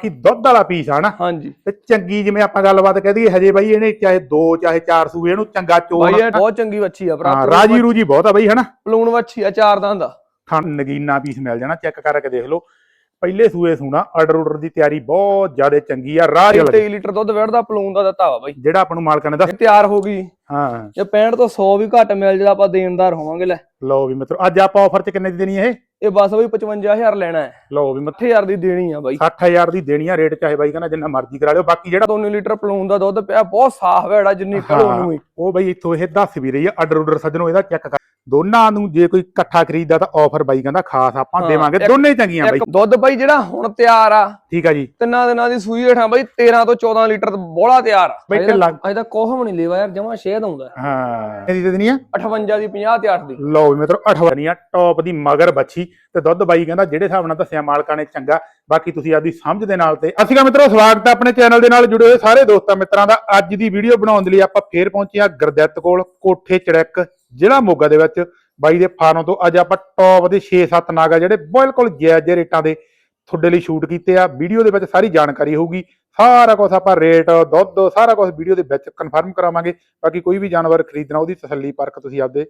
ਕਿ ਦੁੱਧ ਵਾਲਾ ਪੀਸ ਆ ਨਾ ਹਾਂਜੀ। ਤੇ ਚੰਗੀ ਜਿਵੇਂ ਆਪਾਂ ਗੱਲਬਾਤ ਕਹਿ ਦਈਏ ਹਜੇ ਬਾਈ ਇਹਨੇ ਚਾਹੇ 2 ਚਾਹੇ 4 ਸੂਏ ਇਹਨੂੰ ਚੰਗਾ ਚੋਣ ਬਾਈ ਇਹ ਬਹੁਤ ਚੰਗੀ ਵੱਛੀ ਆ ਭਰਾ ਰਾਜੀ ਰੂਜੀ ਬਹੁਤ ਆ ਬਾਈ ਹਨਾ? ਪਲੂਣ ਵੱਛੀ ਆ ਚਾਰ ਦੰਦ ਦਾ ਥਣ ਨਗੀਨਾ ਪੀਸ ਮਿਲ ਜਾਣਾ ਚੈੱਕ ਕਰਕੇ ਦੇਖ ਲਓ। ਪਹਿਲੇ ਸੂਏ ਸੂਣਾ ਆਰਡਰ ਆਰਡਰ ਦੀ ਤਿਆਰੀ ਬਹੁਤ ਜ਼ਿਆਦਾ ਚੰਗੀ ਆ ਰਾਹ ਜਿਹਾ ਲੱਗੇ 23 ਲੀਟਰ ਦੁੱਧ ਵੜਦਾ ਪਲੂਣ ਦਾ ਦਿੱਤਾ ਵਾ ਬਾਈ। ਜਿਹੜਾ ਆਪਾਂ ਨੂੰ ਮਾਲਕਾਂ ਨੇ ਦੱਸ ਤਿਆਰ ਹੋ ਗਈ। ਹਾਂ। ਜੇ 65 ਤੋਂ 100 ਵੀ ਘੱਟ ਮਿਲ ਜਿਹੜਾ ਆਪਾਂ ਦੇਣਦਾਰ ਹੋਵਾਂਗੇ ਲੈ। ਲਓ ਵੀ ਮਿੱਤਰੋ ਅੱਜ ਆਪਾਂ ਆਫਰ 'ਚ ਕਿੰਨੇ ਦੀ ਦੇਣੀ ਇਹ? ਇਹ ਬਸ ਬਈ 55000 ਲੈਣਾ ਹੈ। ਲਓ ਵੀ ਮਿੱਤਰੋ 8000 ਦੀ ਦੇਣੀ ਆ ਬਾਈ। 60000 ਦੀ ਦੇਣੀ ਆ ਰੇਟ ਚਾਹੇ ਬਾਈ ਕਹਿੰਦਾ ਜਿੰਨਾ ਮਰਜ਼ੀ ਕਰਾ ਲਿਓ ਬਾਕੀ ਜਿਹੜਾ 2 ਲੀਟਰ ਪਲੂਣ ਦਾ ਦੁੱਧ ਪਿਆ ਬਹੁਤ ਸਾਫ਼ ਵੜਾ ਜਿੰਨੀ ਕਹੋ ਹਾਂ, ਉਹਨੂੰ ਹੀ ਉਹ ਬਈ ਇੱਥੋਂ ਇਹ ਦੱਸ ਵੀ ਰਹੀ ਆ ਆਰਡਰ ਆਰਡਰ ਸੱਜਣੋ ਇਹਦਾ ਚੈੱਕ ਕਰ ਦੋਨਾਂ ਨੂੰ ਜੇ ਕੋਈ ਇਕੱਠਾ ਖਰੀਦਦਾ ਤਾਂ ਆਫਰ ਬਾਈ ਕਹਿੰਦਾ ਖਾਸ ਆਪਾਂ ਦੇਵਾਂਗੇ ਦੋਨੇ ਚੰਗੀਆਂ ਬਾਈ। ਦੁੱਧ ਬਾਈ ਜਿਹੜਾ ਹੁਣ ਤਿਆਰ ਆ। ਠੀਕ ਆ ਜੀ। ਤਿੰਨਾਂ ਦਿਨਾਂ ਦੀ ਸੂਈ ਹੇਠਾਂ ਬਾਈ 13 ਤੋਂ 14 ਲੀਟਰ ਬੋਲਾ ਤਿਆਰ ਆ। ਬਈ ਅਜੇ ਤਾਂ- ਤਾਂ ਕੋਹਮ ਨਹੀਂ ਲੈਵਾ ਯਾਰ ਜਮਾ ਸ਼ੇਦ ਆਉਂਦਾ। ਹੈ। ਇਹਦੀ ਦੇ ਦੇਣੀ ਆ? 58 ਦੀ 50 ਤੇ 8 ਦੀ। ਲਓ ਮਿੱਤਰੋ 18 ਆ ਟੌਪ ਦੀ ਮਗਰ ਬੱਚੀ ਤੇ ਦੁੱਧ ਬਾਈ ਕਹਿੰਦਾ ਜਿਹੜੇ ਹਿਸਾਬ ਨਾਲ ਦੱਸਿਆ ਮਾਲਕਾਂ ਨੇ ਚੰਗਾ, ਬਾਕੀ ਤੁਸੀਂ ਆਪਦੀ ਸਮਝ ਦੇ ਨਾਲ ਤੇ ਅਸੀਂ ਕਾ ਮਿੱਤਰੋ ਸਵਾਗਤ ਹੈ ਆਪਣੇ ਚੈਨਲ ਦੇ ਨਾਲ ਜੁੜੇ ਹੋਏ ਸਾਰੇ ਦੋਸਤਾਂ ਮਿੱਤਰਾਂ ਦਾ। ਅੱਜ ਦੀ ਵੀਡੀਓ ਬਣਾਉਣ ਦੇ ਲਈ ਆਪਾਂ ਫੇਰ ਪਹੁੰਚੇ ਆ ਗੁਰਦਿੱਤ ਕੋਲ, ਕੋਠੇ ਚੜੈਕ ਜ਼ਿਲ੍ਹਾ ਮੋਗਾ ਦੇ ਵਿੱਚ। ਬਾਈ ਦੇ ਫਾਰਮ ਤੋਂ ਅੱਜ ਆਪਾਂ ਟੌਪ ਦੇ 6-7 ਨਾਗਾ ਜਿਹੜੇ ਬਿਲਕੁਲ ਜਾਇਜ਼ ਜਿਹੇ ਰੇਟਾਂ ਦੇ ਤੁਹਾਡੇ ਲਈ ਸ਼ੂਟ ਕੀਤੇ ਆ। ਵੀਡੀਓ ਦੇ ਵਿੱਚ ਸਾਰੀ ਜਾਣਕਾਰੀ ਹੋਊਗੀ। ਸਾਰਾ ਕੁਝ ਆਪਾਂ ਰੇਟ ਦੁੱਧ, ਸਾਰਾ ਕੁਝ ਵੀਡੀਓ ਦੇ ਵਿੱਚ ਕਨਫਰਮ ਕਰਾਵਾਂਗੇ। ਬਾਕੀ ਕੋਈ ਵੀ ਜਾਨਵਰ ਖਰੀਦਣਾ, ਉਹਦੀ ਤਸੱਲੀ ਪਰਖ ਤੁਸੀਂ ਆਪਦੇ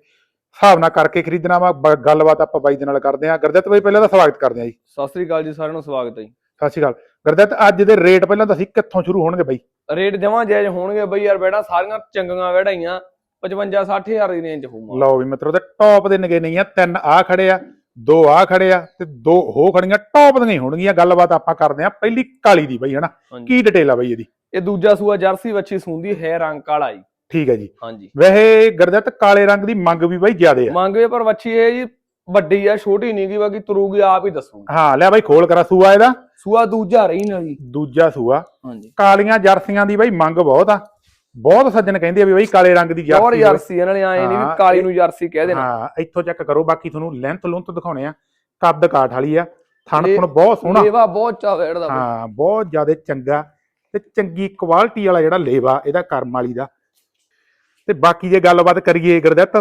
ਹਿਸਾਬ ਨਾਲ ਕਰਕੇ ਖਰੀਦਣਾ ਵਾ ਗੱਲਬਾਤ ਆਪਾਂ ਬਾਈ ਦੇ ਨਾਲ ਕਰਦੇ ਹਾਂ। ਗੁਰਦਿੱਤ ਬਾਈ ਪਹਿਲਾਂ ਤਾਂ ਸਵਾਗਤ ਕਰਦੇ ਹਾਂ ਜੀ। ਸਤਿ ਸ੍ਰੀ ਅਕਾਲ ਜੀ ਸਾਰਿਆਂ ਨੂੰ ਸਵਾਗਤ ਹੈ ਜੀ। ਸਤਿ ਸ਼੍ਰੀ ਅਕਾਲ। ਗੁਰਦਿੱਤ ਅੱਜ ਦੇ ਰੇਟ ਪਹਿਲਾਂ ਤਾਂ ਅਸੀਂ ਕਿੱਥੋਂ ਸ਼ੁਰੂ ਹੋਣਗੇ ਬਾਈ? ਰੇਟ ਜਮਾ ਜਾਇਜ਼ ਹੋਣਗੇ ਬਈ ਯਾਰ ਬੈੜਾ ਸਾਰੀਆਂ ਚੰਗੀਆਂ ਵੜਾਈਆਂ 55 60000 ਦੀ ਰੇਂਜ ਹੋਊਗਾ। ਲਓ ਵੀ ਮਿੱਤਰੋ ਤੇ ਟੌਪ ਦੇ ਨਗੇ ਨਹੀਂ ਆ ਤਿੰਨ ਆ ਖੜੇ ਆ ਦੋ ਆ ਖੜੇ ਆ ਤੇ ਦੋ ਹੋ ਖੜੀਆਂ ਟੌਪ ਦੀਆਂ ਹੀ ਹੋਣਗੀਆਂ। ਗੱਲਬਾਤ ਆਪਾਂ ਕਰਦੇ ਆ ਪਹਿਲੀ ਕਾਲੀ ਦੀ ਬਾਈ ਹਨਾ। ਕੀ ਡਿਟੇਲ ਆ ਬਾਈ ਇਹਦੀ? ਇਹ ਦੂਜਾ ਸੂਆ ਜਰਸੀ ਵੱਛੀ ਸੂੰਦੀ ਹੈ ਰੰਗ ਕਾਲਾ ਜੀ। ਠੀਕ ਹੈ ਜੀ। ਹਾਂਜੀ। ਵੈਸੇ ਗੁਰਦਿੱਤ ਕਾਲੇ ਰੰਗ ਦੀ ਮੰਗ ਵੀ ਬਾਈ ਜ਼ਿਆਦੇ ਆ। ਮੰਗਵੇ ਪਰ ਵੱਛੀ ਇਹ ਜੀ ਵੱਡੀ ਆ ਛੋਟੀ ਨਹੀਂ ਗੀ ਬਾਕੀ ਤਰੂਗੀ ਆਪ ਹੀ ਦੱਸੂਗੀ ਹਾਂ ਲੈ ਬਾਈ ਖੋਲ ਕਰਾ ਸੂਆ ਇਹਦਾ। ਸੂਆ ਦੂਜਾ ਰਹੀ ਨਾ ਜੀ। ਦੂਜਾ ਸੂਆ। ਹਾਂਜੀ। ਕਾਲੀਆਂ ਜਰਸੀਆਂ ਦੀ ਬਾਈ ਮੰਗ ਬਹੁਤ ਆ। ਬਹੁਤ ਸੱਜਣ ਕਹਿੰਦੇ ਆ ਵੀ ਬਾਈ ਕਾਲੇ ਰੰਗ ਦੀ ਹੋਰ ਜਰਸੀ ਹੋਵੇ। ਜਰਸੀ ਇਹਨਾਂ ਨੇ ਆਏ ਨਹੀਂ ਵੀ ਕਾਲੀ ਨੂੰ ਜਰਸੀ ਕਹਿ ਦੇਣਾ। ਹਾਂ ਇੱਥੋਂ ਚੈੱਕ ਕਰੋ ਬਾਕੀ ਤੁਹਾਨੂੰ ਲੈਂਥ ਲੁੰਥ ਦਿਖਾਉਣੇ ਆ। ਕੱਦ ਕਾਠ ਵਾਲੀ ਆ। ਥਣ ਥਣ ਬਹੁਤ ਸੋਹਣਾ। ਲੇਵਾ ਬਹੁਤ ਚਾ ਵੇੜਦਾ ਬਈ। ਹਾਂ ਬਹੁਤ ਜ਼ਿਆਦਾ ਚੰਗਾ ਤੇ ਚੰਗੀ ਕੁਆਲਿਟੀ ਵਾਲਾ ਜਿਹੜਾ ਲੇਵਾ ਇਹਦਾ ਕਰਮ ਵਾਲੀ ਦਾ। ਤੇ ਬਾਕੀ ਜੇ ਗੱਲਬਾਤ ਕਰੀਏ ਗੁਰਦਿੱਤ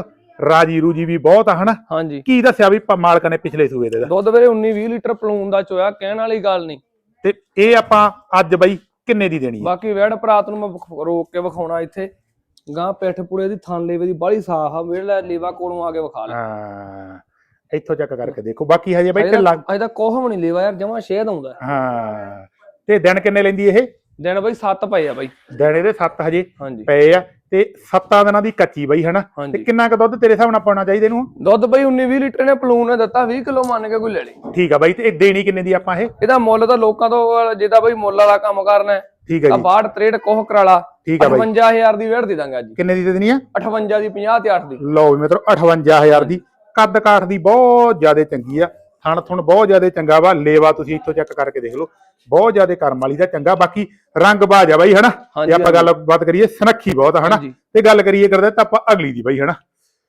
ਰਾਜੀ ਰੂਜੀ ਵੀ ਬਹੁਤ ਆ ਹਨਾ? ਹਾਂਜੀ। ਕੀ ਦੱਸਿਆ ਵੀ ਪ- ਮਾਲਕ ਨੇ ਪਿਛਲੇ ਸੂਏ ਦੇ ਦਾ? ਦੁੱਧ ਵੀਰੇ 19 20 ਲੀਟਰ ਪਲੂਨ ਦਾ ਚੋਇਆ ਕਹਿਣ ਵਾਲੀ ਗੱਲ ਨਹੀਂ। ਤੇ ਇਹ ਆਪਾਂ ਅੱਜ ਬਾਈ ਕਿੰਨੇ ਦੀ ਦੇਣੀ ਹੈ? ਬਾਕੀ ਵੈੜ ਭਰਾਤ ਨੂੰ ਮੈਂ ਵਿਖ- ਰੋਕ ਕੇ ਵਿਖਾਉਣਾ ਇੱਥੇ। ਗਾਂ ਪਿੱਠ ਪੁੜੇ ਦੀ ਥਣ ਲੇਵੇ ਦੀ ਬਾਹਲੀ ਸਾਫ਼ ਆ ਵੇੜ ਲੇਵਾ ਕੋਲੋਂ ਆ ਕੇ ਵਿਖਾ ਲੈ। ਹਾਂ ਇੱਥੋਂ ਚੈੱਕ ਕਰਕੇ ਦੇਖੋ। ਬਾਕੀ ਹਜੇ ਬਾਈ ਢਿੱਲਾ ਅਜੇ ਤਾਂ ਕੋਹਮ ਨਹੀਂ ਲੇਵਾ ਯਾਰ ਜਮਾ ਸ਼ੇਦ ਆਉਂਦਾ ਹੈ। ਹਾਂ ਤੇ ਦਿਨ ਕਿੰਨੇ ਲੈਂਦੀ ਇਹ? ਦਿਨ ਬਈ 7 ਪਏ ਆ ਬਈ। ਦਿਨ ਇਹਦੇ 7 ਹਜੇ ਹਾਂਜੀ। ਪਏ ਆ। ਤੇ 7 ਦਿਨਾਂ ਦੀ ਕੱਚੀ ਬਾਈ ਹਨਾ? ਤੇ ਕਿੰਨਾ ਕੁ ਦੁੱਧ ਤੇਰੇ ਹਿਸਾਬ ਨਾਲ ਪਾਉਣਾ ਚਾਹੀਦਾ ਇਹਨੂੰ? ਦੁੱਧ ਬਈ 19 20 ਲੀਟਰ ਨੇ ਪਲੂਨ ਨੇ ਦਿੱਤਾ 20 ਕਿਲੋ ਮੰਨ ਕੇ ਕੋਈ ਲੈ ਲਈ। ਠੀਕ ਆ ਬਾਈ ਤੇ ਇਹ ਦੇਣੀ ਕਿੰਨੇ ਦੀ ਆਪਾਂ ਇਹ? ਇਹਦਾ ਮੁੱਲ ਤਾਂ ਲੋਕਾਂ ਤੋਂ ਜਿਹਦਾ ਬਈ ਮੁੱਲ ਵਾਲਾ ਕੰਮ ਕਰਨਾ ਹੈ ਠੀਕ ਹੈ ਆ ਜੀ। 62 63 ਕੋਹ ਕਰਾਲਾ ਠੀਕ ਆ ਬਾਈ। 58000 ਦੀ ਵੇੜ ਦੇ ਦਾਂਗੇ ਅੱਜ। ਕਿੰਨੇ ਦੀ ਦੇ ਦੇਣੀ ਆ? 58 ਦੀ 50 ਤੇ 8 ਦੀ। ਲਓ ਵੀ ਮਿੱਤਰੋ 58000 ਦੀ ਕੱਦ ਕਾਠ ਦੀ ਬਹੁਤ ਜ਼ਿਆਦਾ ਚੰਗੀ ਆ। ਥਣ ਥੁਣ ਬਹੁਤ ਜ਼ਿਆਦਾ ਚੰਗਾ ਵਾ ਲੇਵਾ ਤੁਸੀਂ ਇੱਥੋਂ ਚੈੱਕ ਕਰਕੇ ਦੇਖ ਲਓ। ਬਹੁਤ ਜ਼ਿਆਦਾ ਕਰਮ ਵਾਲੀ ਦਾ ਚੰਗਾ ਬਾਕੀ ਰੰਗ ਬਾਜ ਆ ਬਾਈ ਹਨਾ? ਜੇ ਆਪਾਂ ਗੱਲਬਾਤ ਕਰੀਏ ਸਨੱਖੀ ਬਹੁਤ ਆ ਹਨਾ। ਤੇ ਗੱਲ ਕਰੀਏ ਕਰਦੇ ਤਾਂ ਆਪਾਂ ਅਗਲੀ ਦੀ ਬਾਈ ਹਨਾ?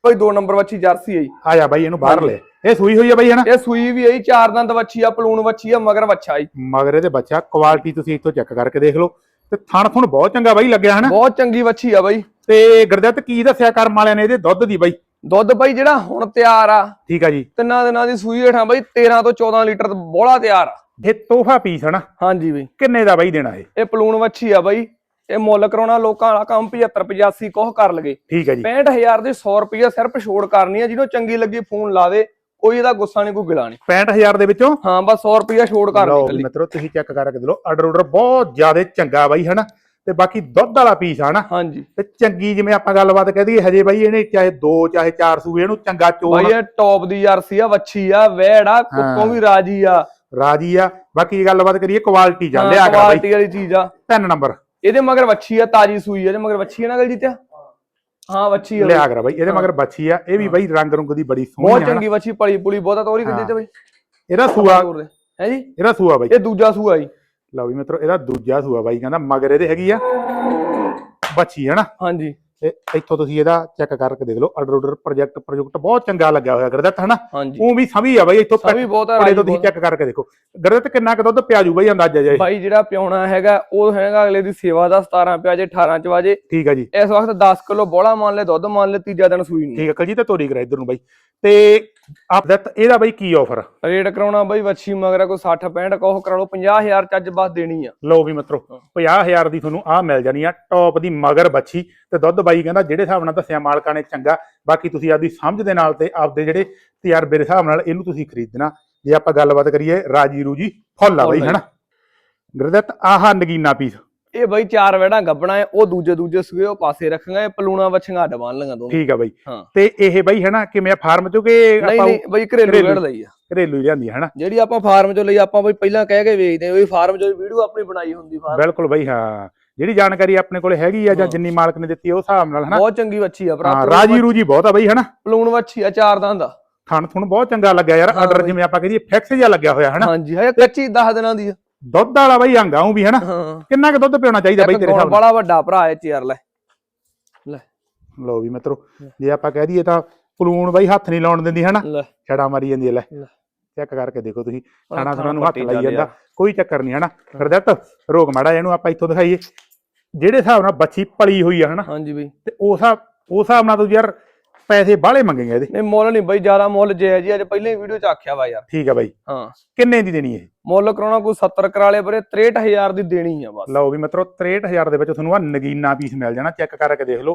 ਬਈ 2 ਨੰਬਰ ਵੱਛੀ ਜਰਸੀ ਜੀ। ਆ ਜਾ ਬਾਈ ਇਹਨੂੰ ਬਾਹਰ ਲੈ। ਇਹ ਸੂਈ ਹੋਈ ਆ ਬਾਈ ਹਨਾ? ਇਹ ਸੂਈ ਵੀ ਜੀ, ਚਾਰ ਦੰਦ ਵੱਛੀ ਆ ਪਲੂਣ ਵੱਛੀ ਆ ਮਗਰ ਵੱਛਾ ਜੀ। ਮਗਰ ਇਹਦੇ ਬੱਚਾ ਕੁਆਲਿਟੀ ਤੁਸੀਂ ਇੱਥੋਂ ਚੈੱਕ ਕਰਕੇ ਦੇਖ ਲਓ। ਤੇ ਥਣ ਥੁਣ ਬਹੁਤ ਚੰਗਾ ਬਾਈ ਲੱਗਿਆ ਹਨਾ? ਬਹੁਤ ਚੰਗੀ ਵੱਛੀ ਆ ਬਈ। ਤੇ ਗੁਰਦਿੱਤ ਕੀ ਦੱਸਿਆ ਕਰਮ ਵਾਲਿਆਂ ਨੇ ਇਹਦੇ ਦੁੱਧ ਦੀ ਬਾਈ? ਦੁੱਧ ਬਈ ਜਿਹੜਾ ਹੁਣ ਤਿਆਰ ਆ। ਠੀਕ ਆ ਜੀ। ਤਿੰਨਾਂ ਦਿਨਾਂ ਦੀ ਸੂਈ ਹੇਠਾਂ ਬਈ 13 ਤੋਂ 14 ਲੀਟਰ ਬੋਲਾ ਤਿਆਰ ਆ। ਇਹ ਤੋਹਫਾ ਪੀਸ ਹਨਾ ਹਾਂਜੀ ਬਈ। ਕਿੰਨੇ ਦਾ ਬਾਈ ਦੇਣਾ ਇਹ? ਇਹ ਪਲੂਣ ਵੱਛੀ ਆ ਬਈ। ਇਹ ਮੁੱਲ ਕਰਾਉਣਾ ਲੋਕਾਂ ਵਾਲਾ ਕੰਮ 75 85 ਕੋਹ ਕਰ ਲਗੇ। ਠੀਕ ਹੈ ਜੀ। 65000 ਦੇ 100 ਰੁਪਏ ਸਿਰਫ ਛੋੜ ਕਰਨੀ ਆ ਜਿਹਨੂੰ ਚੰਗੀ ਲੱਗੀ ਫੋਨ ਲਾਵੇ ਕੋਈ ਇਹਦਾ ਗੁੱਸਾ ਨਹੀਂ ਕੋਈ ਗਿਲਾ ਨਹੀਂ। 65000 ਦੇ ਵਿੱਚੋਂ? ਹਾਂ ਬਸ 100 ਰੁਪਏ ਛੋੜ ਕਰਨੀ ਲਓ। ਮਿੱਤਰੋ ਤੁਸੀਂ ਚੈੱਕ ਕਰਕੇ ਦੇ ਲਓ। ਆਰਡਰ ਆਰਡਰ ਬਹੁਤ ਜ਼ਿਆਦਾ ਚੰਗਾ ਬਾਈ ਹਨਾ? ਤੇ ਬਾਕੀ ਦੁੱਧ ਵਾਲਾ ਪੀਸ ਆ ਨਾ ਹਾਂਜੀ। ਤੇ ਚੰਗੀ ਜਿਵੇਂ ਆਪਾਂ ਗੱਲਬਾਤ ਕਹਿ ਦਈਏ ਹਜੇ ਬਾਈ ਇਹਨੇ ਚਾਹੇ 2 ਚਾਹੇ 4 ਸੂਏ ਇਹਨੂੰ ਚੰਗਾ ਚੋਣ ਬਾਈ ਇਹ ਟੌਪ ਦੀ ਜਰਸੀ ਆ ਵੱਛੀ ਆ ਵੈੜ ਆ ਕੁੱਤੋਂ ਵੀ ਰਾਜੀ ਆ। ਰਾਜੀ ਆ। ਬਾਕੀ ਗੱਲਬਾਤ ਕਰੀਏ ਕੁਆਲਿਟੀ ਜਾਂ ਲਿਆ ਕਰ ਬਾਈ। ਕੁਆਲਿਟੀ ਵਾਲੀ ਚੀਜ਼ ਆ। ਤਿੰਨ ਨੰਬਰ। ਇਹਦੇ ਮਗਰ ਵੱਛੀ ਆ ਤਾਜੀ ਸੂਈ ਆ ਇਹਦੇ ਮਗਰ ਵੱਛੀ ਆ ਨਾ ਗਲਜੀਤਿਆ ਹਾਂ ਵੱਛੀ ਆ। ਲਿਆ। ਕਰ ਬਾਈ ਇਹਦੇ ਮਗਰ ਬੱਚੀ ਆ। ਇਹ ਵੀ ਬਾਈ ਰੰਗ ਰੁੰਗ ਦੀ ਬੜੀ ਬਹੁਤ ਸੋਹਣੀ ਆ ਚੰਗੀ ਵੱਛੀ ਪਲੀ ਪੁਲੀ ਬਹੁਤਾ ਤੋਰੀ ਕਿੱਦੇ ਤੇ ਬਈ। ਇਹਦਾ ਸੂਆ ਹੈ ਜੀ? ਇਹਦਾ ਸੂਆ ਬਾਈ। ਇਹ ਦੂਜਾ ਸੂਆ ਜੀ। ਲਓ ਵੀ ਮਿੱਤਰੋ, ਇਹਦਾ ਦੂਜਾ ਸੂਆ ਬਾਈ ਕਹਿੰਦਾ, ਮਗਰ ਇਹਦੇ ਹੈਗੀ ਆ ਬੱਚੀ, ਹਨਾ? ਹਾਂਜੀ। ਤੇ ਇੱਥੋਂ ਤੁਸੀਂ ਇਹਦਾ ਚੈੱਕ ਕਰਕੇ ਦੇਖ ਲਓ ਆਰਡਰ ਆਰਡਰ ਪ੍ਰੋਜੈਕਟ ਪ੍ਰੋਜੈਕਟ ਬਹੁਤ ਚੰਗਾ ਲੱਗਿਆ ਹੋਇਆ ਗੁਰਦਿੱਤ ਹਨਾ? ਹਾਂਜੀ। ਉਹ ਵੀ ਸਭੀ ਆ ਬਾਈ ਇੱਥੋਂ ਸਭੀ ਬਹੁਤ ਆ, ਤੋਂ ਰਾਜੀ ਤੁਸੀਂ। ਚੈੱਕ ਕਰਕੇ ਦੇਖੋ। ਗੁਰਦਿੱਤ ਕਿੰਨਾ ਕੁ ਦੁੱਧ ਪਿਆ ਜੂ ਬਾਈ ਅੰਦਾਜ਼ਾ ਜੇ ਬਾਈ ਜਿਹੜਾ ਪਿਉਣਾ ਹੈਗਾ ਉਹ ਹੈਗਾ ਅਗਲੇ ਦੀ ਸੇਵਾ ਦਾ 17 ਪਿਆ ਜੇ 18 ਚ ਵਾਜੇ। ਠੀਕ ਆ ਜੀ। ਇਸ ਵਕਤ 10 ਕਿਲੋ ਬੋਲਾ ਮੰਨ ਲੈ ਦੁੱਧ ਮੰਨ ਲੈ ਤੀਜਾ ਦਿਨ ਸੂਈ ਨਹੀਂ ਠੀਕ ਆ ਕਲਜੀ ਤੇ ਤੋਰੀ ਕਰਾ ਇਧਰ ਨੂੰ ਬਾਈ। ਤੇ ਆਪ ਦਾ ਇਹਦਾ ਬਾਈ ਕੀ ਆਫਰ ਰੇਟ ਕਰਾਉਣਾ ਬਾਈ ਵੱਛੀ ਮਗਰਾ ਕੋਈ 60 65 ਕੋਹ ਕਰਾ ਲਓ 50000 ਚ ਅੱਜ ਬਸ ਦੇਣੀ ਆ। ਲਓ ਵੀ ਮਿੱਤਰੋ 50000 ਦੀ ਤੁਹਾਨੂੰ ਆ ਮਿਲ ਜਾਣੀ ਆ ਟੌਪ ਦੀ ਮਗਰ ਬੱਚੀ ਤੇ ਦੁੱਧ ਬਾਈ ਕਹਿੰਦਾ ਜਿਹੜੇ ਹਿਸਾਬ ਨਾਲ ਦੱਸਿਆ ਮਾਲਕਾਂ ਨੇ ਚੰਗਾ ਬਾਕੀ ਤੁਸੀਂ ਆਪਦੀ ਸਮਝ ਦੇ ਨਾਲ ਤੇ ਆਪਦੇ ਜਿਹੜੇ ਤਜਰਬੇ ਦੇ ਹਿਸਾਬ ਨਾਲ ਇਹਨੂੰ ਤੁਸੀਂ ਖਰੀਦਣਾ। ਜੇ ਆਪਾਂ ਗੱਲਬਾਤ ਕਰੀਏ ਰਾਜੀ ਰੂਜੀ ਫੁੱਲ ਆ ਬਾਈ ਆ। ਹਨਾ? ਗੁਰਦਿੱਤ ਆਹ ਨਗੀਨਾ ਪੀਸ ਇਹ ਬਾਈ ਚਾਰ ਵੜਾਂ ਗੱਬਣਾ ਹੈ ਉਹ ਦੂਜੇ ਦੂਜੇ ਸੂਏ ਉਹ ਪਾਸੇ ਰੱਖਾਂਗੇ ਪਲੂਣਾ ਵੱਛੀਆਂ ਬੰਨ ਲਈਆਂ ਦੋਵੇਂ। ਠੀਕ ਆ ਬਾਈ। ਤੇ ਇਹ ਬਾਈ ਹਨਾ ਕਿਵੇਂ ਫਾਰਮ ਚੋਂ ਕਿ ਨਹੀਂ ਆਪਾਂ ਨਹੀਂ ਬਾਈ ਘਰੇਲੂ। ਵੇੜ ਲਈ ਆ। ਘਰੇਲੂ ਹੀ ਲਿਆਂਦੀ ਆ, ਹਨਾ? ਜਿਹੜੀ ਆਪਾਂ ਫਾਰਮ ਚੋਂ ਲਈ ਆਪਾਂ ਬਾਈ ਪਹਿਲਾਂ ਕਹਿ ਕੇ ਵੇਚਦੇ ਆ ਵੀ ਫਾਰਮ ਚੋਂ ਵੀਡੀਓ ਆਪਣੀ ਬਣਾਈ ਹੁੰਦੀ ਫਾਰਮ। ਬਿਲਕੁਲ ਬਾਈ ਹਾਂ। ਜਿਹੜੀ ਜਾਣਕਾਰੀ ਆਪਣੇ ਕੋਲੇ ਹੈਗੀ ਆ ਜਾਂ। ਜਿੰਨੀ ਮਾਲਕ ਨੇ ਦਿੱਤੀ ਉਸ ਹਿਸਾਬ ਨਾਲ ਹਨਾ? ਬਹੁਤ ਚੰਗੀ ਵੱਛੀ ਆ ਭਰਾ ਰਾਜੀ ਰੂਜੀ ਬਹੁਤ ਆ ਬਾਈ ਹਨਾ? ਪਲੂਣ ਵੱਛੀ ਆ ਚਾਰ ਦੰਦ ਆ। ਥਣ ਥੁਣ ਬਹੁਤ ਚੰਗਾ ਲੱਗਿਆ ਯਾਰ ਆਰਡਰ। ਜਿਵੇਂ ਆਪਾਂ ਕਹੀਏ ਫਿਕਸ ਜਿਹਾ ਲੱਗਿਆ ਹੋਇਆ ਹਨਾ? ਹਾਂਜੀ ਹੈ ਕੱਚੀ 10 ਦਿਨਾਂ ਦੀ ਆ। ਦੁੱਧ ਵਾਲਾ ਬਾਈ ਅੰਗਾਉਂ ਵੀ ਹਨਾ? ਕਿੰਨਾ ਕੁ ਦੁੱਧ ਪਿਉਣਾ ਚਾਹੀਦਾ ਬਾਈ ਤੇਰੇ ਹਿਸਾਬ ਨਾਲ? ਬੜਾ ਵੱਡਾ ਭਰਾ ਹੈ ਚੇਅਰ ਲੈ। ਲੈ। ਲਓ ਵੀ ਮਿੱਤਰੋ ਜੇ ਆਪਾਂ ਕਹਿ ਦਈਏ ਤਾਂ ਪਲੂਣ ਬਾਈ ਹੱਥ ਨਹੀਂ ਲਾਉਣ ਦਿੰਦੀ ਹਨਾ? ਛੜਾ ਮਾਰੀ ਜਾਂਦੀ ਹੈ ਲੈ। ਚੈੱਕ ਕਰਕੇ ਦੇਖੋ ਤੁਸੀਂ ਖਾਣਾ ਨੂੰ ਹੱਥ ਲਾਈ ਜਾਂਦੇ। ਕੋਈ ਚੱਕਰ ਨਹੀਂ ਹਨਾ? ਹਰਦਤ ਰੋਗ ਮਾੜਾ ਇਹਨੂੰ ਆਪਾਂ ਇੱਥੋਂ ਦਿਖਾਈਏ। ਜਿਹੜੇ ਹਿਸਾਬ ਨਾਲ ਬੱਚੀ ਪਲੀ ਹੋਈ ਆ ਹਨਾ? ਹਾਂਜੀ ਬਈ। ਤੇ ਉਸ ਹਿਸਾਬ ਉਸ ਹਿਸਾਬ ਨਾਲ ਤੂੰ ਯਾਰ ਪੈਸੇ ਬਾਹਲੇ ਮੰਗੇਗਾ ਇਹਦੇ। ਨਹੀਂ ਮੁੱਲ ਨਹੀਂ ਬਈ ਜ਼ਿਆਦਾ ਮੁੱਲ ਜੇ ਹੈ ਜੀ ਅੱਜ ਪਹਿਲੇ ਵੀਡੀਓ ਚ ਆਖਿਆ ਵਾ ਯਾਰ। ਠੀਕ ਆ ਬਾਈ। ਹਾਂ। ਕਿੰਨੇ ਦੀ ਦੇਣੀ ਇਹ? ਮੁੱਲ ਕਰਾਉਣਾ ਕੋਈ 70 ਕਰਾਲੇ ਪਰੇ 63000 ਦੀ ਦੇਣੀ ਆ ਬਸ। ਲਓ ਵੀ ਮਿੱਤਰੋ 63000 ਦੇ ਵਿੱਚ ਤੁਹਾਨੂੰ ਆ ਨਗੀਨਾ ਪੀਸ ਮਿਲ ਜਾਣਾ ਚੈੱਕ ਕਰਕੇ ਦੇਖ ਲਓ।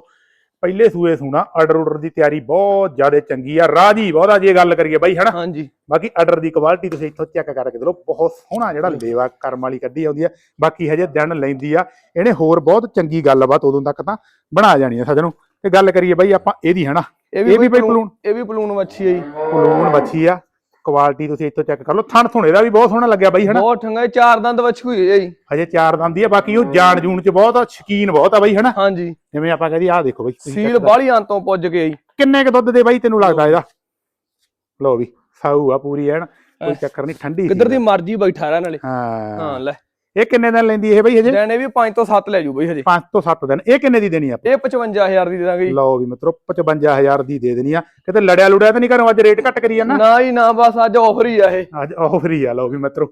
ਪਹਿਲੇ ਸੂਏ ਸੂਣਾ ਆਰਡਰ ਆਰਡਰ ਦੀ ਤਿਆਰੀ ਬਹੁਤ ਜ਼ਿਆਦਾ ਚੰਗੀ ਆ। ਰਾਜੀ ਬਹੁਤ ਆ ਜੇ ਗੱਲ ਕਰੀਏ ਬਾਈ ਹਨਾ? ਹਾਂਜੀ। ਬਾਕੀ ਆਰਡਰ ਦੀ ਕੁਆਲਿਟੀ ਤੁਸੀਂ ਇੱਥੋਂ ਚੈੱਕ ਕਰਕੇ ਦੇਖ ਬਹੁਤ ਸੋਹਣਾ ਜਿਹੜਾ ਲੇਵਾ ਕਰਮ ਵਾਲੀ ਕੱਢੀ ਆਉਂਦੀ ਆ। ਬਾਕੀ ਹਜੇ ਦਿਨ ਲੈਂਦੀ ਆ। ਇਹਨੇ ਹੋਰ ਬਹੁਤ ਚੰਗੀ ਗੱਲਬਾਤ ਉਦੋਂ ਤੱਕ ਤਾਂ ਬਣਾ ਜਾਣੀ ਆ ਸਜਣੋ। ਤੇ ਗੱਲ ਕਰੀਏ ਬਾਈ ਆਪਾਂ ਇਹਦੀ ਹਨਾ? ਇਹ ਵੀ ਬਈ ਪਲੂਣ ਇਹ ਵੀ ਵੱਛੀ ਹੈ ਜੀ। ਪਲੂਣ ਬੱਚੀ ਆ। ਕੁਆਲਿਟੀ ਤੁਸੀਂ ਇੱਥੋਂ ਚੈੱਕ ਕਰ ਲਓ। ਥਣ ਥੁਣੇ ਦਾ ਵੀ ਬਹੁਤ ਸੋਹਣਾ ਲੱਗਿਆ ਬਾਈ ਹਨਾ? ਬਹੁਤ ਠੰਗਾ ਚਾਰ ਦੰਦ ਵੱਛੀ ਹੋਈ ਹੈ ਜੀ। ਹਜੇ ਚਾਰ ਦੰਦੀ ਆ ਬਾਕੀ ਉਹ ਜਾਣ ਜੂਣ ਚ ਬਹੁਤ ਸ਼ਕੀਨ ਬਹੁਤ ਆ ਬਾਈ ਹਨਾ? ਹਾਂਜੀ। ਜਿਵੇਂ ਆਪਾਂ ਕਹਦੀ ਆਹ ਦੇਖੋ ਬਾਈ ਸੀਲ ਕਰ- ਬਾਹਲੀਆਂ ਤੋਂ ਪੁੱਜ ਜੀ। ਕਿੰਨੇ ਕ ਦੁੱਧ ਦੇ ਬਾਈ ਤੈਨੂੰ ਲੱਗਦਾ ਇਹਦਾ? ਲਓ ਵੀ ਸਾਊ ਆ ਪੂਰੀ ਐਨ ਕੋਈ ਚੱਕਰ ਨਹੀਂ ਠੰਡੀ ਕਿੱਧਰ। ਦੀ ਮਰਜ਼ੀ ਬੈਠਾ ਰਹਿਣ ਵਾਲੇ। ਹਾਂ। ਹਾਂ ਲੈ। ਇਹ ਕਿੰਨੇ ਦਿਨ ਲੈਂਦੀ ਇਹ ਬਾਈ ਹਜੇ? ਦੇਣੇ ਵੀ 5 ਤੋਂ 7 ਲੈ ਜੂ ਬਈ ਹਜੇ। 5 ਤੋਂ 7 ਦਿਨ। ਇਹ ਕਿੰਨੇ ਦੀ ਦੇਣੀ ਆ? ਇਹ 55000 ਦੀ ਦੇ ਦਾਂਗੇ ਲਓ ਵੀ ਮਿੱਤਰੋ 55000 ਦੀ ਦੇ ਦੇਣੀ ਆ। ਕਿਤੇ ਲੜਿਆ ਲੁੜਿਆ ਤਾਂ ਨਹੀਂ ਘਰੋਂ ਅੱਜ ਰੇਟ ਘੱਟ ਕਰੀ ਜਾਂਦਾ? ਨਾ ਹੀ ਨਾ ਬਸ ਅੱਜ ਆਫਰ ਹੀ ਆ ਇਹ। ਅੱਜ ਆਫਰ ਹੀ ਆ ਲਓ ਵੀ ਮਿੱਤਰੋ।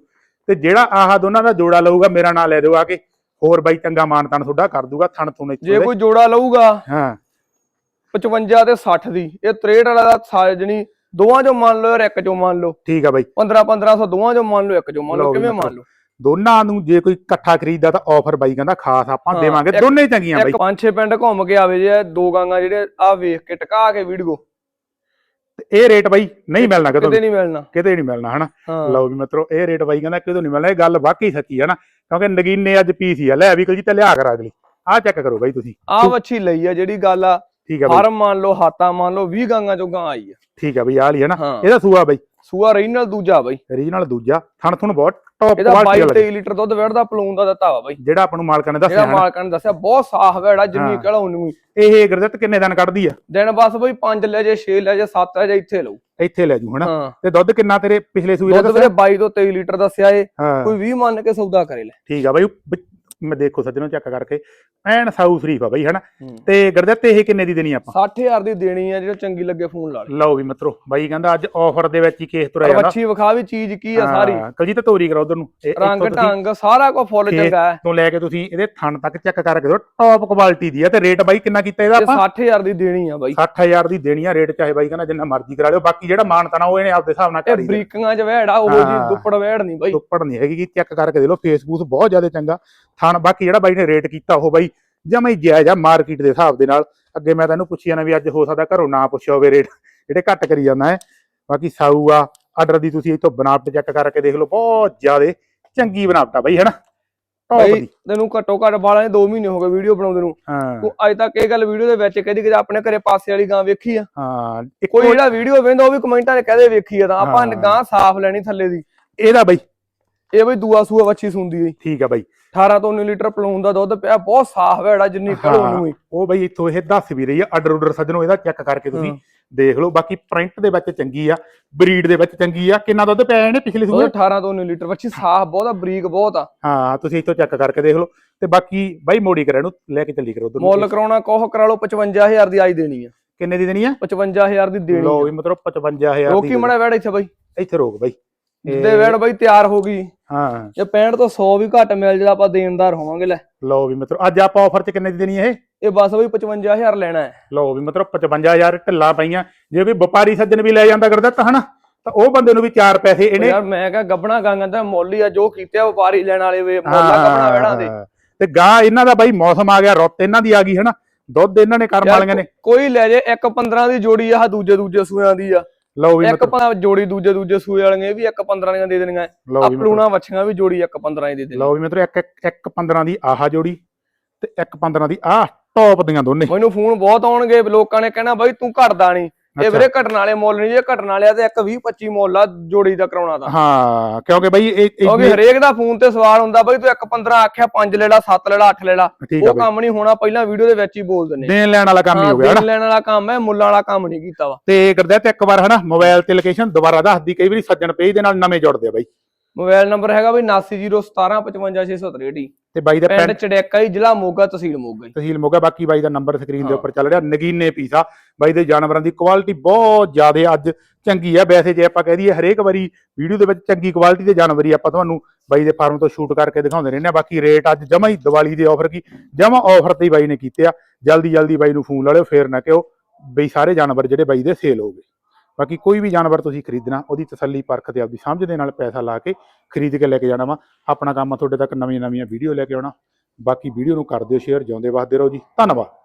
ਤੇ ਜਿਹੜਾ ਆਹ ਦੋਨਾਂ ਦਾ ਜੋੜਾ ਲਊਗਾ ਮੇਰਾ ਨਾਂ ਲੈ ਦਿਓ ਆ ਕੇ। ਹੋਰ ਬਾਈ ਚੰਗਾ ਮਾਨਤਾਨ ਤੁਹਾਡਾ ਕਰ ਦੂਗਾ ਥਣ ਥੁਣੇ ਜੇ ਕੋਈ ਜੋੜਾ ਲਊਗਾ ਹਾਂ। 55 ਤੇ 60 ਦੀ। ਇਹ 63 ਵਾਲਾ ਦਾ ਸਾ- ਜਣੀ ਦੋਵਾਂ ਚੋਂ ਮੰਨ ਲਓ ਯਾਰ ਇੱਕ ਚੋਂ ਮੰਨ ਲਓ। ਠੀਕ ਆ ਬਾਈ। 15 1500 ਦੋਵਾਂ ਚੋਂ ਮੰਨ ਲਓ ਇੱਕ ਚੋਂ ਮੰਨ ਲਓ। ਕਿਵੇਂ। ਮੰਨ ਲਓ? ਦੋਨਾਂ ਨੂੰ ਜੇ ਕੋਈ ਇਕੱਠਾ ਖਰੀਦਦਾ ਤਾਂ ਆਫਰ ਬਾਈ ਕਹਿੰਦਾ ਖਾਸ ਆਪਾਂ ਦੇਵਾਂਗੇ ਦੋਨੇ ਚੰਗੀਆਂ ਬਾਈ। ਇੱਕ ਪੰਜ ਛੇ ਪਿੰਡ ਘੁੰਮ ਕੇ ਆਵੇ ਜੇ ਦੋ ਗਾਂਗਾ ਜਿਹੜੇ ਆ ਵੇਖ ਕੇ ਟਕਾ ਕੇ ਵੀਡੀਓ। ਤੇ ਇਹ ਰੇਟ ਬਾਈ ਨਹੀਂ ਮਿਲਣਾ ਕਿਤੇ ਨਹੀਂ ਮਿਲਣਾ। ਕਿਤੇ ਨਹੀਂ ਮਿਲਣਾ ਹਨਾ? ਲਓ ਵੀ ਮਿੱਤਰੋ ਇਹ ਰੇਟ ਬਾਈ ਕਹਿੰਦਾ ਕਿਦੋਂ ਨਹੀਂ ਮਿਲਣਾ ਇਹ ਗੱਲ ਵਾਕਈ ਸੱਚੀ ਹੈ ਨਾ। ਕਿਉਂਕਿ ਨਗੀਨੇ ਅੱਜ ਪੀਸ ਆ ਲੈ ਵੀ ਜੀ ਤੇ ਲਿਆ ਕਰ ਅਗਲੀ। ਆਹ ਚੈੱਕ ਕਰੋ ਬਾਈ ਤੁਸੀਂ। ਆ ਵੱਛੀ ਲਈ ਆ ਜਿਹੜੀ ਗੱਲ ਆ ਠੀਕ ਆ ਬਾਈ। ਫਾਰਮ ਮੰਨ ਲਓ ਹਾਤਾ ਮੰਨ ਲਓ 20 ਗਾਂਗਾ ਚੋਂ ਗਾਂ ਆਈ ਆ। ਠੀਕ ਆ ਬਾਈ ਆਹ ਲਈ ਹੈ ਨਾ। ਹਾਂ। ਇਹਦਾ ਸੂਆ ਬਾਈ। ਸੂਆ ਰੀਨਲ ਦੂਜਾ ਬਾਈ। ਰੀਜਨਲ ਦੂਜਾ। ਥਣ ਥਣ ਬਹੁਤ ਟੌਪ ਇਹਦਾ ਕੁਆਲਿਟੀ 22 ਵਾਲਾ 23 ਲੀਟਰ ਦੁੱਧ ਵੜਦਾ ਪਲੂਨ ਦਾ ਦਿੱਤਾ ਵਾ ਬਾਈ। ਜਿਹੜਾ ਆਪਾਂ ਨੂੰ ਮਾਲਕਾਂ ਨੇ ਜਿਹੜਾ ਦੱਸਿਆ ਮਾਲਕਾਂ ਨੇ ਦੱਸਿਆ ਬਹੁਤ ਸਾਫ਼ ਵੜਾ ਜਿੰਨੀ ਹਾਂ। ਕਹਲਾ ਉਨੀ ਇਹ ਗੁਰਦਿੱਤ ਕਿੰਨੇ ਦਿਨ ਕੱਢਦੀ ਆ? ਦਿਨ ਬਸ ਬਈ 5 ਲੈ ਜੇ 6 ਲੈ ਜੇ 7 ਲੈ ਜੇ ਇੱਥੇ ਲਊ। ਇੱਥੇ ਲੈ ਜੂ ਹਨਾ? ਹਾਂ। ਤੇ ਦੁੱਧ ਕਿੰਨਾ ਤੇਰੇ ਪਿਛਲੇ ਸੂਏ ਦਾ ਦੁੱਧ ਵੀਰੇ 22 ਤੋਂ 23 ਲੀਟਰ ਦੱਸਿਆ ਏ। ਹਾਂ। ਕੋਈ 20 ਮੰਨ ਕੇ ਸੌਦਾ ਕਰੇ ਲੈ। ਠੀਕ ਆ ਬਾਈ ਬ- ਮੈਂ ਦੇਖੋ ਸੱਜਣੋ ਚੈੱਕ ਕਰਕੇ ਐਨ ਸਾਊ ਸ਼ਰੀਫ ਆ ਬਾਈ ਹਨਾ। ਤੇ ਗੁਰਦਿੱਤ ਇਹ ਕਿੰਨੇ ਦੀ ਦੇਣੀ ਆਪਾਂ? 60000 ਦੀ ਦੇਣੀ ਆ ਜਿਹੜਾ ਚੰਗੀ ਲੱਗੇ ਫੋਨ ਲਾ ਲੈ ਲਓ ਵੀ ਮਿੱਤਰੋ ਬਾਈ ਕਹਿੰਦਾ ਅੱਜ ਆਫਰ ਦੇ ਵਿੱਚ ਹੀ ਕੇਸ ਤੁਰਿਆ ਜਾਂਦਾ। ਵੱਛੀ ਵਿਖਾ ਵੀ ਚੀਜ਼ ਕੀ ਆ ਸਾਰੀ। ਕਲਜੀ ਤੇ ਤੋਰੀ ਕਰੋ ਉਧਰ ਨੂੰ। ਰੰਗ ਢੰਗ ਸਾਰਾ ਕੁਝ ਫੁੱਲ ਚੰਗਾ ਹੈ। ਤੋਂ ਲੈ ਕੇ ਤੁਸੀਂ ਇਹਦੇ ਥਣ ਤੱਕ ਚੈੱਕ ਕਰਕੇ ਦੇਖੋ ਟੌਪ ਕੁਆਲਿਟੀ ਦੀ ਆ। ਤੇ ਰੇਟ ਬਾਈ ਕਿੰਨਾ ਕੀਤਾ ਇਹਦਾ ਇਹ ਆਪਾਂ? 60000 ਦੀ ਦੇਣੀ ਆ ਬਾਈ। 60000 ਦੀ ਦੇਣੀ ਆ ਰੇਟ ਚਾਹੇ ਬਾਈ ਕਹਿੰਦਾ ਜਿੰਨਾ ਮਰਜ਼ੀ ਕਰਾ ਲਿਓ ਬਾਕੀ ਜਿਹੜਾ ਮਾਨ ਤਨਾ ਉਹ ਇਹਨੇ ਆਪਦੇ ਹਿਸਾਬ ਨਾਲ ਦੇਣਾ। ਬਰੀਕਾਂ ਚ ਵਹਿੜਾ ਉਹ ਜੀ। ਦੁੱਪੜ ਵਹਿੜ ਨਹੀਂ ਬਾਈ। ਉੱਪਰ ਨਹੀਂ ਹੈਗੀ ਕਿ ਚੈੱਕ ਕਰਕੇ ਦੇ ਲਓ ਫੇਸਬੁੱਕ ਬਹੁਤ ਜ਼ਿਆਦਾ ਚੰਗਾ। ਥਣ ਬਾਕੀ ਜਿਹੜਾ ਬਾਈ ਨੇ ਰੇਟ ਕੀਤਾ ਉਹ ਬਾਈ ਜਮਾ ਹੀ ਜਾਇਜ਼ ਆ ਮਾਰਕੀਟ ਦੇ ਹਿਸਾਬ ਦੇ ਨਾਲ। ਅੱਗੇ ਮੈਂ ਤੈਨੂੰ ਪੁੱਛੀ ਜਾਣਾ ਵੀ ਅੱਜ ਹੋ ਸਕਦਾ ਘਰੋਂ ਨਾ ਪੁੱਛਿਆ ਹੋਵੇ ਰੇਟ ਜਿਹੜੇ ਘੱਟ ਕਰੀ ਜਾਂਦਾ ਹੈ। ਬਾਕੀ ਸਾਊ ਆ ਆਰਡਰ ਦੀ ਤੁਸੀਂ ਇਥੋਂ ਬਨਾਵਟ ਚੈੱਕ ਕਰਕੇ ਦੇਖ ਲਓ ਬਹੁਤ ਜ਼ਿਆਦਾ ਚੰਗੀ ਬਨਾਵਟ ਆ ਬਾਈ ਹੈਨਾ ਦੀ। ਤੈਨੂੰ ਘੱਟੋ ਘੱਟ ਬਾਲਾਂ ਦੇ 2 ਮਹੀਨੇ ਹੋ ਗਏ ਵੀਡੀਓ ਬਣਾਉਂਦੇ ਨੂੰ। ਹਾਂ। ਤੂੰ ਅੱਜ ਤੱਕ ਇਹ ਗੱਲ ਵੀਡੀਓ ਦੇ ਵਿੱਚ ਕਦੀ ਕਦੀ ਆਪਣੇ ਘਰੇ ਪਾਸੇ ਵਾਲੀ ਗਾਂ ਵੇਖੀ ਆ? ਹਾਂ ਕੋਈ ਜਿਹੜਾ ਵੀਡੀਓ ਵੇਂਦਾ ਉਹ ਵੀ ਕਮੈਂਟਾਂ 'ਚ ਕਹਦੇ ਵੇਖੀ ਆ ਤਾਂ ਆਪਾਂ। ਗਾਂ ਸਾਫ਼ ਲੈਣੀ ਥੱਲੇ ਦੀ। ਇਹਦਾ ਬਾਈ। ਇਹ ਬਈ ਦੂਆ ਸੂਆ ਵੱਛੀ ਸੁੰਦੀ ਠੀਕ ਆ ਬਾਈ। 18 ਤੋਂ 19 ਲੀਟਰ ਪਲੂਨ ਦਾ ਦੁੱਧ ਪਿਆ ਬਹੁਤ ਸਾਫ਼ ਵਹਿੜਾ ਜਿੰਨੀ ਹਾਂ, ਉਹਨੂੰ ਹੀ। ਉਹ ਬਾਈ ਇੱਥੋਂ ਇਹ ਦੱਸ ਵੀ ਰਹੀ ਆ ਆਰਡਰ ਆਰਡਰ ਸੱਜਣੋ ਇਹਦਾ ਚੈੱਕ ਕਰਕੇ ਤੁਸੀਂ ਹਾਂ। ਦੇਖ ਲਓ ਬਾਕੀ ਪ੍ਰਿੰਟ ਦੇ ਵਿੱਚ ਚੰਗੀ ਆ ਬਰੀਡ ਦੇ ਵਿੱਚ ਚੰਗੀ ਆ ਕਿੰਨਾ ਦੁੱਧ ਪਿਆ ਇਹਨੇ ਪਿਛਲੇ ਸੂਏ ਉਹ 18 ਤੋਂ 19 ਲੀਟਰ ਵੱਛੀ ਸਾਫ਼ ਬਹੁਤ ਆ ਬਰੀਕ ਬਹੁਤ ਆ। ਹਾਂ ਤੁਸੀਂ ਇੱਥੋਂ ਚੈੱਕ ਕਰਕੇ ਦੇਖ ਲਓ ਤੇ ਬਾਕੀ ਬਾਈ ਮੋੜੀ ਕਰਿਆ ਨੂੰ ਲੈ ਕੇ ਚੱਲੀ ਕਰੋ ਉਧਰ ਮੁੱਲ ਕਰਾਉਣਾ ਕੋਹ ਕਰਾ ਲਓ 55000 ਦੀ ਆਈ ਦੇਣੀ ਆ। ਕਿੰਨੇ ਦੀ ਦੇਣੀ ਆ? 55000 ਦੀ ਦੇਣੀ ਲਓ ਵੀ ਮਤਲਬ 55000 ਦੀ ਰੋਕੀ ਮੜਾ ਵਹਿੜਾ ਇੱਥੇ ਬਾਈ। ਇੱਥੇ ਰੋਕ ਬਾਈ। ਜਿੱਦੇ ਵੇੜ ਬਈ ਤਿਆਰ ਹੋ ਗਈ। ਹਾਂ। ਜੇ 65 ਤੋਂ 100 ਵੀ ਘੱਟ ਮਿਲ ਜੇ ਆਪਾਂ ਦੇਣਦਾਰ ਹੋਵਾਂਗੇ ਲੈ। ਲਓ ਵੀ ਮਿੱਤਰੋ ਅੱਜ ਆਪਾਂ ਆਫਰ 'ਚ ਕਿੰਨੇ ਦੀ ਦੇਣੀ ਇਹ? ਇਹ ਬਸ ਬਈ 55000 ਲੈਣਾ ਹੈ। ਲਓ ਵੀ ਮਿੱਤਰੋ 55000 ਢਿੱਲਾ ਪਈਆਂ। ਜੇ ਕੋਈ ਵਪਾਰੀ ਸੱਜਣ ਵੀ ਲੈ ਜਾਂਦਾ ਕਰਦਾ ਤਾਂ ਹਨਾ? ਤਾਂ ਉਹ ਬੰਦੇ ਨੂੰ ਵੀ 4 ਪੈਸੇ ਇਹਨੇ ਯਾਰ ਮੈਂ ਕਿਹਾ ਗੱਬਣਾ ਗਾਂਗਾਂ ਦਾ ਮੁੱਲ ਹੀ ਆ ਜੋ ਕੀਤੇ ਵਪਾਰੀ ਲੈਣ ਵਾਲੇ ਵੇ ਮੁੱਲਾ ਗੱਬਣਾ ਵੇੜਾਂ ਦੇ। ਤੇ ਗਾਂ ਇਹਨਾਂ ਦਾ ਬਾਈ ਮੌਸਮ ਆ ਗਿਆ ਰੁੱਤ ਇਹਨਾਂ ਦੀ ਆ ਗਈ ਹਨਾ? ਦੁੱਧ ਇਹਨਾਂ ਨੇ ਕਰਮ ਵਾਲੀਆਂ ਨੇ। ਕੋਈ ਲੈ ਜੇ ਇੱਕ 15 ਦੀ ਜੋੜੀ ਆ ਦੂਜੇ ਦੂਜੇ ਸੂਆਂ ਦੀ ਆ। ਲਓ ਵੀ ਇੱਕ ਮਿੱਤਰੋ। ਪ- ਜੋੜੀ ਦੂਜੇ ਦੂਜੇ ਸੂਏ ਵਾਲੀਆਂ ਇਹ ਵੀ ਇੱਕ 15 ਦੀਆਂ ਦੇ ਦੇਣੀਆਂ। ਆਪਲੂਣਾ ਵੱਛੀਆਂ ਵੀ ਜੋੜੀ ਇੱਕ 15 ਦੀ ਦੇ ਦੇਣੀ। ਲਓ ਵੀ ਮਿੱਤਰੋ ਇੱਕ ਇੱਕ- ਇੱਕ 15 ਦੀ ਆਹ ਜੋੜੀ ਤੇ ਇੱਕ 15 ਦੀ ਆਹ ਟੌਪ ਦੀਆਂ ਦੋਨੇ। ਮੈਨੂੰ ਫੋਨ ਬਹੁਤ ਆਉਣਗੇ ਲੋਕਾਂ ਨੇ ਕਹਿਣਾ ਬਈ ਤੂੰ ਘਟਦਾ ਨਹੀਂ। ਇਹ। ਵੀਰੇ ਘਟਣ ਵਾਲੇ ਮੁੱਲ ਨਹੀਂ ਜੇ ਘਟਣ ਵਾਲੇ ਆ ਤੇ ਇੱਕ 20 25 ਮੁੱਲ ਆ ਜੋੜੀ ਦਾ ਕਰਾਉਣਾ ਤਾਂ। ਹਾਂ ਕਿਉਂਕਿ ਬਾਈ ਇਹ ਕਿਉਂਕਿ ਹਰੇਕ ਦਾ ਫੋਨ ਤੇ ਸਵਾਲ ਹੁੰਦਾ ਬਈ ਤੂੰ ਇੱਕ 15 ਆਖਿਆ 5 ਲੈ ਲਾ 7 ਲੈ ਲਾ 8 ਲੈ ਲਾ। ਉਹ ਕੰਮ ਨਹੀਂ ਹੋਣਾ ਪਹਿਲਾਂ ਵੀਡੀਓ ਦੇ ਵਿੱਚ ਹੀ ਬੋਲ ਦਿੰਦੇ। ਦੇਣ ਲੈਣ ਵਾਲਾ ਕੰਮ ਹੀ ਹੋ ਗਿਆ ਦੇਣ ਲੈਣ ਵਾਲਾ ਕੰਮ ਹੈ ਮੁੱਲਾਂ ਵਾਲਾ ਕੰਮ ਨਹੀਂ ਕੀਤਾ ਵਾ। ਤੇ ਕਰਦਾ ਤੇ ਇੱਕ ਵਾਰ ਹਨਾ ਮੋਬਾਈਲ ਤੇ ਲੋਕੇਸ਼ਨ ਦੁਬਾਰਾ ਦੱਸਦੀ ਕਈ ਵਾਰੀ ਸੱਜਣ ਪੇਜ ਦੇ ਨਾਲ ਨਵੇਂ ਜੁੜਦੇ ਆ ਬਾਈ। ਮੋਬਾਈਲ ਨੰਬਰ ਹੈਗਾ ਬਈ 7901755663 ਤੇ ਬਾਈ ਦਾ ਪਿੰਡ ਚੜੇਕਾ ਹੀ ਜ਼ਿਲ੍ਹਾ ਮੋਗਾ ਤਹਿਸੀਲ ਮੋਗਾ ਹੀ ਤਹਿਸੀਲ ਮੋਗਾ ਬਾਕੀ ਬਾਈ ਦਾ ਨੰਬਰ ਸਕਰੀਨ ਦੇ। ਉੱਪਰ ਚੱਲ ਰਿਹਾ। ਨਗੀਨੇ ਪੀਸਾ ਬਾਈ ਦੇ ਜਾਨਵਰਾਂ ਦੀ ਕੁਆਲਿਟੀ ਬਹੁਤ ਜ਼ਿਆਦਾ ਅੱਜ ਚੰਗੀ ਆ। ਵੈਸੇ ਜੇ ਆਪਾਂ ਕਹਿ ਦਈਏ ਹਰੇਕ ਵਾਰੀ ਵੀਡੀਓ ਦੇ ਵਿੱਚ ਚੰਗੀ ਕੁਆਲਿਟੀ ਦੇ ਜਾਨਵਰ ਹੀ ਆਪਾਂ ਤੁਹਾਨੂੰ ਬਾਈ ਦੇ ਫਾਰਮ ਤੋਂ ਸ਼ੂਟ ਕਰਕੇ ਦਿਖਾਉਂਦੇ ਰਹਿੰਦੇ ਆ ਬਾਕੀ ਰੇਟ ਅੱਜ ਜਮਾ ਹੀ ਦੀਵਾਲੀ ਦੇ ਆਫਰ ਕੀ ਜਮਾ ਆਫਰ ਤੇ ਬਾਈ ਨੇ ਕੀਤੇ ਆ। ਜਲਦੀ ਜਲਦੀ ਬਾਈ ਨੂੰ ਫੋਨ ਲਾ ਲਿਓ ਫੇਰ ਨਾ ਕਿਉ ਬਈ ਸਾਰੇ ਜਾਨਵਰ ਜਿਹੜੇ ਬਾਈ ਦੇ ਸੇਲ ਹੋ ਗਏ। ਬਾਕੀ ਕੋਈ ਵੀ ਜਾਨਵਰ ਤੁਸੀਂ ਖਰੀਦਣਾ, ਉਹਦੀ ਤਸੱਲੀ ਪਰਖ ਤੇ ਆਪਦੀ ਸਮਝ ਦੇ ਨਾਲ ਪੈਸਾ ਲਾ ਕੇ ਖਰੀਦ ਕੇ ਲੈ ਕੇ ਜਾਣਾ ਵਾ। ਆਪਣਾ ਕੰਮ ਆ, ਤੁਹਾਡੇ ਤੱਕ ਨਵੀਆਂ ਨਵੀਆਂ ਵੀਡੀਓ ਲੈ ਕੇ ਆਉਣਾ। ਬਾਕੀ ਵੀਡੀਓ ਨੂੰ ਕਰ ਦਿਓ, ਸ਼ੇਅਰ ਜਿਉਂਦੇ ਵਸਦੇ ਰਹੋ ਜੀ। ਧੰਨਵਾਦ।